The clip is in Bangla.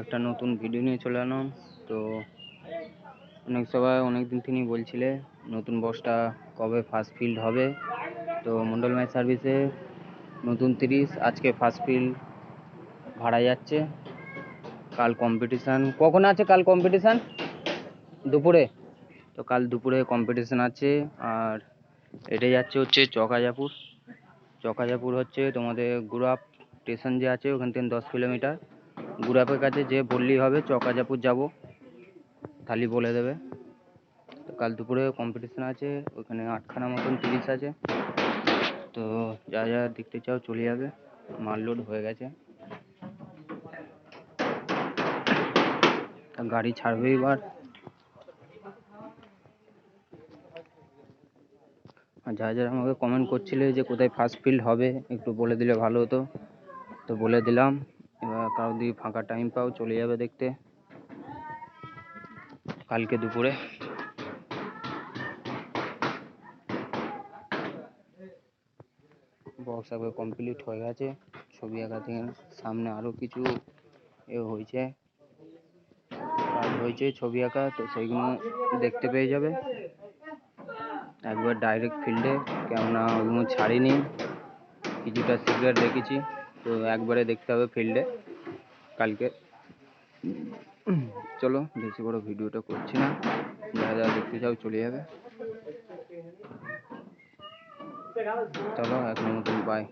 একটা নতুন ভিডিও নিয়ে চলে এলাম। তো অনেক সবাই অনেক দিন থেকেই বলছিলে, নতুন বসটা কবে ফার্স্ট ফিল্ড হবে? তো মন্ডল ম্যাচ সার্ভিসে নতুন তিরিশ, আজকে ফার্স্ট ফিল্ড ভাড়া যাচ্ছে। কাল কম্পিটিশান কখন আছে কাল কম্পিটিশান দুপুরে। তো কাল দুপুরে কম্পিটিশান আছে, আর এটা যাচ্ছে হচ্ছে চকাজাপুর। চকাজাপুর হচ্ছে তোমাদের গুরাপ স্টেশন যে আছে, ওখান থেকে দশ কিলোমিটার গুরাপের কাছে যে বললেই হবে চকাজাপুর যাব। খালি বলে দেবে। তো কাল দুপুরে কম্পিটিশান আছে, ওখানে আটখানা মতন তিরিশ আছে। তো যা যা দেখতে চাও চলে যাবে। মাল লোড হয়ে গেছে। গাড়ি ছাড়বে এবার। যারা যারা আমাকে কমেন্ট করছিলে যে কোথায় ফার্স্ট ফিল্ড হবে, একটু বলে দিলে ভালো হতো। তো বলে দিলাম। এবার কারও যদি ফাঁকা টাইম পাও, চলে যাবে দেখতে। কালকে দুপুরে। বক্স একবার কমপ্লিট হয়ে গেছে, ছবি আঁকা থেকে সামনে আরও কিছু এ হয়েছে। কাজ হয়েছে ছবি আঁকা, তো সেইগুলো দেখতে পেয়ে যাবে। একবার ডাইরেক্ট ফিল্ডে কেননা ওইগুলো ছাড়িনি। কিছুটা সিক্রেট রেখেছি তো একবারে দেখতে হবে ফিল্ডে কালকে। চলো, বেশি বড় ভিডিওটা করছি না। যারা যারা দেখতে চাও চলে যাবে। চলো, এখন মতন বাই